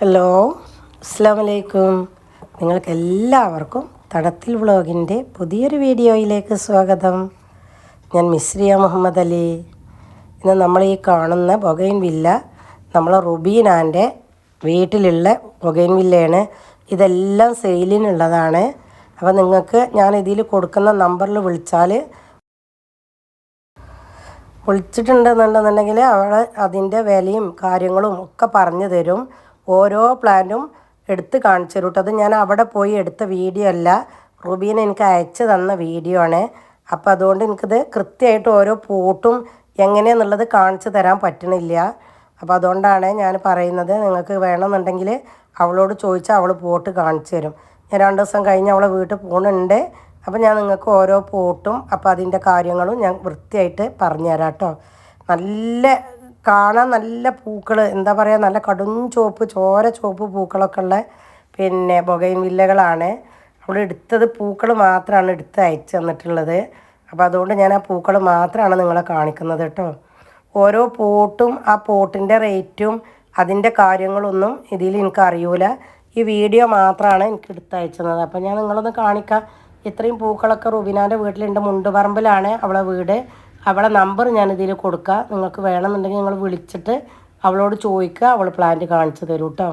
Hello അസ്സാം വലൈക്കും നിങ്ങൾക്ക് എല്ലാവർക്കും തടത്തിൽ വ്ളോഗിന്റെ പുതിയൊരു വീഡിയോയിലേക്ക് സ്വാഗതം. ഞാൻ മിസ്രിയ മുഹമ്മദ് അലി. ഇന്ന് നമ്മൾ ഈ കാണുന്ന ബൊഗൈൻ വില്ല നമ്മൾ റുബീനാന്റെ വീട്ടിലുള്ള ബൊഗൈൻ വില്ലയാണ്. ഇതെല്ലാം സെയിലിനുള്ളതാണ്. അപ്പോൾ നിങ്ങൾക്ക് ഞാൻ ഇതിൽ കൊടുക്കുന്ന നമ്പറിൽ വിളിച്ചാൽ വിളിച്ചിട്ടുണ്ടെന്നുണ്ടെന്നുണ്ടെങ്കിൽ അവൾ അതിന്റെ വിലയും കാര്യങ്ങളും ഒക്കെ പറഞ്ഞു തരും. ഓരോ പ്ലാന്റും എടുത്ത് കാണിച്ചു തരും അത് ഞാൻ അവിടെ പോയി എടുത്ത വീഡിയോ അല്ല. റുബീൻ എനിക്ക് അയച്ചു തന്ന വീഡിയോ ആണ്. അപ്പോൾ അതുകൊണ്ട് എനിക്കിത് കൃത്യമായിട്ട് ഓരോ പൂട്ടും എങ്ങനെയെന്നുള്ളത് കാണിച്ചു തരാൻ പറ്റണില്ല. അപ്പോൾ അതുകൊണ്ടാണ് ഞാൻ പറയുന്നത് നിങ്ങൾക്ക് വേണമെന്നുണ്ടെങ്കിൽ അവളോട് ചോദിച്ചാൽ അവൾ പോട്ട് കാണിച്ചു തരും. ഞാൻ രണ്ട് ദിവസം കഴിഞ്ഞ് അവളെ വീട്ടിൽ പോകുന്നുണ്ട് അപ്പോൾ ഞാൻ നിങ്ങൾക്ക് ഓരോ പോട്ടും അപ്പോൾ അതിന്റെ കാര്യങ്ങളും ഞാൻ വൃത്തിയായിട്ട് പറഞ്ഞു തരാം കേട്ടോ നല്ല കാണാൻ നല്ല പൂക്കൾ എന്താ പറയുക നല്ല കടും ചുവപ്പ് ചോര ചുവപ്പ് പൂക്കളൊക്കെ ഉള്ള പിന്നെ ബൊഗൈൻ വില്ലകളാണ്. അവൾ എടുത്തത് പൂക്കൾ മാത്രമാണ് എടുത്ത് അയച്ചു തന്നിട്ടുള്ളത്. അപ്പോൾ അതുകൊണ്ട് ഞാൻ ആ പൂക്കൾ മാത്രമാണ് നിങ്ങളെ കാണിക്കുന്നത് കേട്ടോ. ഓരോ പോട്ടും ആ പോട്ടിന്റെ റേറ്റും അതിന്റെ കാര്യങ്ങളൊന്നും ഇതിൽ എനിക്ക് അറിയൂല. ഈ വീഡിയോ മാത്രമാണ് എനിക്ക് എടുത്തയച്ചത് അപ്പോൾ ഞാൻ നിങ്ങളൊന്ന് കാണിക്കാം. ഇത്രയും പൂക്കളൊക്കെ റുബിനാന്റെ വീട്ടിലുണ്ട്. മുണ്ടുപറമ്പിലാണ് അവളെ വീട്. അവളെ നമ്പർ ഞാൻ ഇതിൽ കൊടുക്കുക നിങ്ങൾക്ക് വേണമെന്നുണ്ടെങ്കിൽ നിങ്ങൾ വിളിച്ചിട്ട് അവളോട് ചോദിക്കുക അവൾ പ്ലാന്റ് കാണിച്ചു തരും കേട്ടോ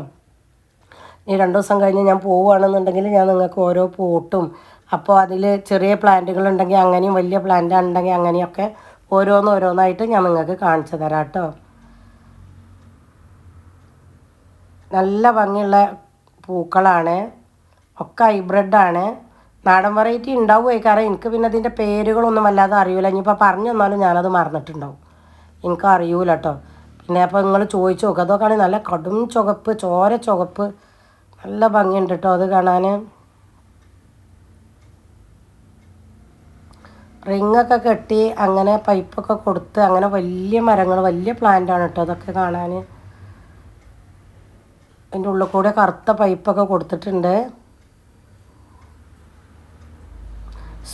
ഇനി രണ്ട് ദിവസം കഴിഞ്ഞ് ഞാൻ പോവുകയാണെന്നുണ്ടെങ്കിൽ ഞാൻ നിങ്ങൾക്ക് ഓരോ പോട്ടും. അപ്പോൾ അതിൽ ചെറിയ പ്ലാന്റുകൾ ഉണ്ടെങ്കിൽ അങ്ങനെയും വലിയ പ്ലാന്റ് ഉണ്ടെങ്കിൽ അങ്ങനെയൊക്കെ ഓരോന്നോരോന്നായിട്ട് ഞാൻ നിങ്ങൾക്ക് കാണിച്ചു തരാം കേട്ടോ നല്ല ഭംഗിയുള്ള പൂക്കളാണ്. ഒക്കെ ഹൈബ്രിഡാണ് നാടൻ വെറൈറ്റി ഉണ്ടാവുമേ കാരണം എനിക്ക് പിന്നെ അതിന്റെ പേരുകളൊന്നും വല്ലാതെ അറിയില്ല ഇനിയിപ്പോൾ പറഞ്ഞു തന്നാലും ഞാനത് മറന്നിട്ടുണ്ടാവും. എനിക്ക് അറിയൂല കേട്ടോ പിന്നെ അപ്പോൾ നിങ്ങൾ ചോദിച്ചു നോക്കുക അതൊക്കെ നല്ല കടും ചുവപ്പ് ചോര ചുവപ്പ്. നല്ല ഭംഗിയുണ്ട് കേട്ടോ അത് കാണാൻ റിങ്ങൊക്കെ കെട്ടി അങ്ങനെ പൈപ്പൊക്കെ കൊടുത്ത് അങ്ങനെ വലിയ മരങ്ങൾ വലിയ പ്ലാന്റാണ് കേട്ടോ അതൊക്കെ കാണാൻ അതിന്റെ ഉള്ളിൽ കൂടെ കറുത്ത പൈപ്പൊക്കെ കൊടുത്തിട്ടുണ്ട്.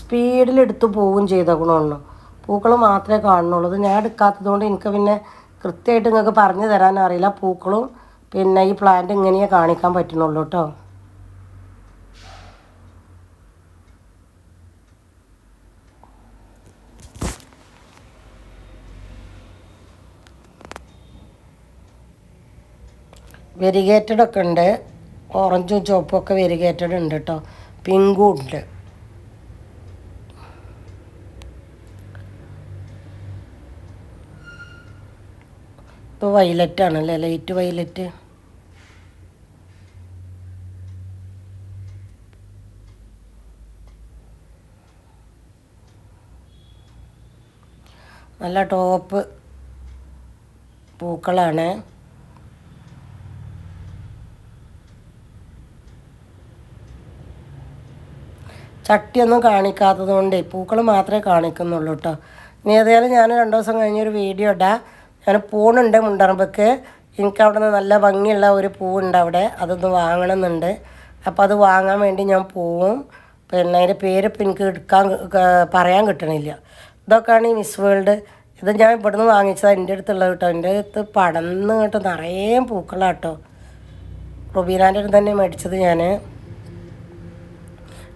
സ്പീഡിൽ പോവുകയും പോവുകയും ഗുണമാണ് പൂക്കൾ മാത്രമേ കാണുന്നുള്ളൂ. ഞാൻ എടുക്കാത്തതുകൊണ്ട് എനിക്ക് പിന്നെ കൃത്യമായിട്ട് നിങ്ങൾക്ക് പറഞ്ഞു തരാൻ അറിയില്ല. പൂക്കളും പിന്നെ ഈ പ്ലാന്റ് ഇങ്ങനെയേ കാണിക്കാൻ പറ്റുന്നുള്ളൂ കേട്ടോ. വെരിഗേറ്റഡ് ഒക്കെ ഉണ്ട്. ഓറഞ്ചും ചുവപ്പും ഒക്കെ വെരിഗേറ്റഡ് ഉണ്ട് കേട്ടോ. പിങ്കും ഉണ്ട്. ഇപ്പോൾ വൈലറ്റ് ആണല്ലേ? ലൈറ്റ് വൈലറ്റ് നല്ല ടോപ്പ് പൂക്കളാണ്. ചട്ടിയൊന്നും കാണിക്കാത്തത് കൊണ്ടേ പൂക്കൾ മാത്രമേ കാണിക്കുന്നുള്ളൂ കേട്ടോ ഇനി ഏതായാലും ഞാൻ രണ്ട് ദിവസം കഴിഞ്ഞൊരു വീഡിയോ ഇടാം. ഞാൻ പൂണുണ്ട് മുണ്ടറമ്പക്ക്. എനിക്ക് അവിടെ നിന്ന് നല്ല ഭംഗിയുള്ള ഒരു പൂവുണ്ട് അവിടെ. അതൊന്ന് വാങ്ങണമെന്നുണ്ട്. അപ്പോൾ അത് വാങ്ങാൻ വേണ്ടി ഞാൻ പോവും. പിന്നെ അതിന്റെ പേര് ഇപ്പം എനിക്ക് എടുക്കാൻ പറയാൻ കിട്ടണില്ല. ഇതൊക്കെയാണ് ഈ മിസ് വേൾഡ്. ഇത് ഞാൻ ഇവിടുന്ന് വാങ്ങിച്ചത് എന്റെ അടുത്തുള്ള കേട്ടോ. എന്റെ അടുത്ത് പടന്ന് കേട്ടോ. നിറയെ പൂക്കളാണ് കേട്ടോ റുബീനാന്റെ അടുത്ത് തന്നെ മേടിച്ചത് ഞാൻ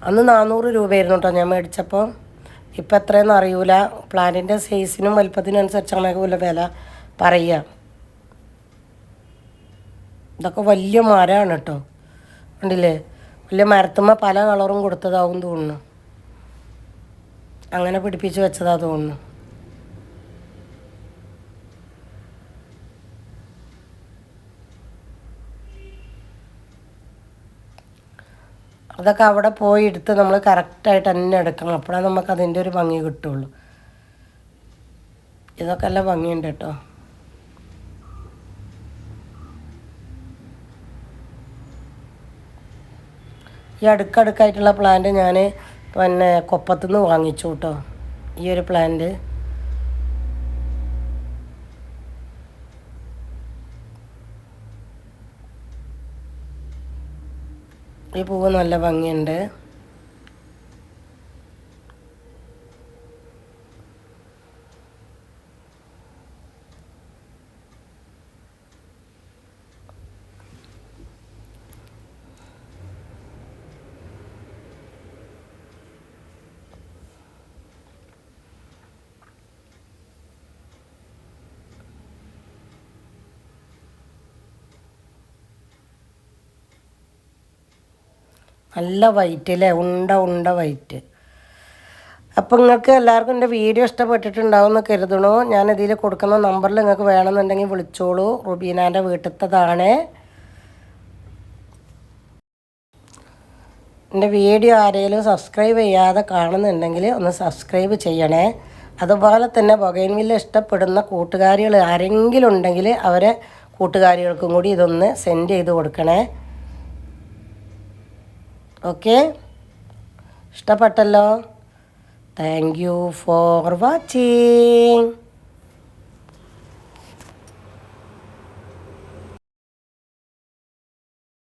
അന്ന് നാനൂറ് രൂപയായിരുന്നു കേട്ടോ ഞാൻ മേടിച്ചപ്പോൾ ഇപ്പം എത്രയെന്ന് അറിയൂല. പ്ലാന്റിന്റെ സൈസിനും വലുപ്പത്തിനും അനുസരിച്ചാണ് വില പറയുക ഇതൊക്കെ വലിയ മരമാണ് കേട്ടോ കണ്ടില്ലേ? വലിയ മരത്തുമ്മ പല കളറും കൊടുത്തതാവും തോന്നുന്നു. അങ്ങനെ പിടിപ്പിച്ച് വെച്ചതാ തോന്നുന്നു. അതൊക്കെ അവിടെ പോയി എടുത്ത് നമ്മൾ കറക്റ്റായിട്ട് തന്നെ എടുക്കണം. അപ്പോഴാണ് നമുക്ക് അതിന്റെ ഒരു ഭംഗി കിട്ടുള്ളൂ. ഇതൊക്കെ നല്ല ഭംഗിയുണ്ട് കേട്ടോ ഈ അടുക്കടുക്കായിട്ടുള്ള പ്ലാന്റ് ഞാൻ പിന്നെ കൊപ്പത്തുനിന്ന് വാങ്ങിച്ചു കേട്ടോ ഈ ഒരു പ്ലാന്റ് ഈ പൂവ് നല്ല ഭംഗിയുണ്ട്. നല്ല വൈറ്റ് അല്ലേ ഉണ്ട ഉണ്ട വൈറ്റ് അപ്പോൾ നിങ്ങൾക്ക് എല്ലാവർക്കും എന്റെ വീഡിയോ ഇഷ്ടപ്പെട്ടിട്ടുണ്ടാവും എന്ന് കരുതണു ഞാൻ ഇതിൽ കൊടുക്കുന്ന നമ്പറിൽ നിങ്ങൾക്ക് വേണമെന്നുണ്ടെങ്കിൽ വിളിച്ചോളൂ. റുബീനാന്റെ വീട്ടിലത്തതാണ്. എന്റെ വീഡിയോ ആരെങ്കിലും സബ്സ്ക്രൈബ് ചെയ്യാതെ കാണുന്നുണ്ടെങ്കിൽ ഒന്ന് സബ്സ്ക്രൈബ് ചെയ്യണേ. അതുപോലെ തന്നെ ബൊഗൈൻവില്ല ഇഷ്ടപ്പെടുന്ന കൂട്ടുകാരികൾ ആരെങ്കിലും ഉണ്ടെങ്കിൽ അവരെ കൂട്ടുകാരികൾക്കും കൂടി ഇതൊന്ന് സെൻഡ് ചെയ്ത് കൊടുക്കണേ. ഓക്കെ ഇഷ്ടപ്പെട്ടല്ലോ താങ്ക് യു ഫോർ വാച്ചിങ്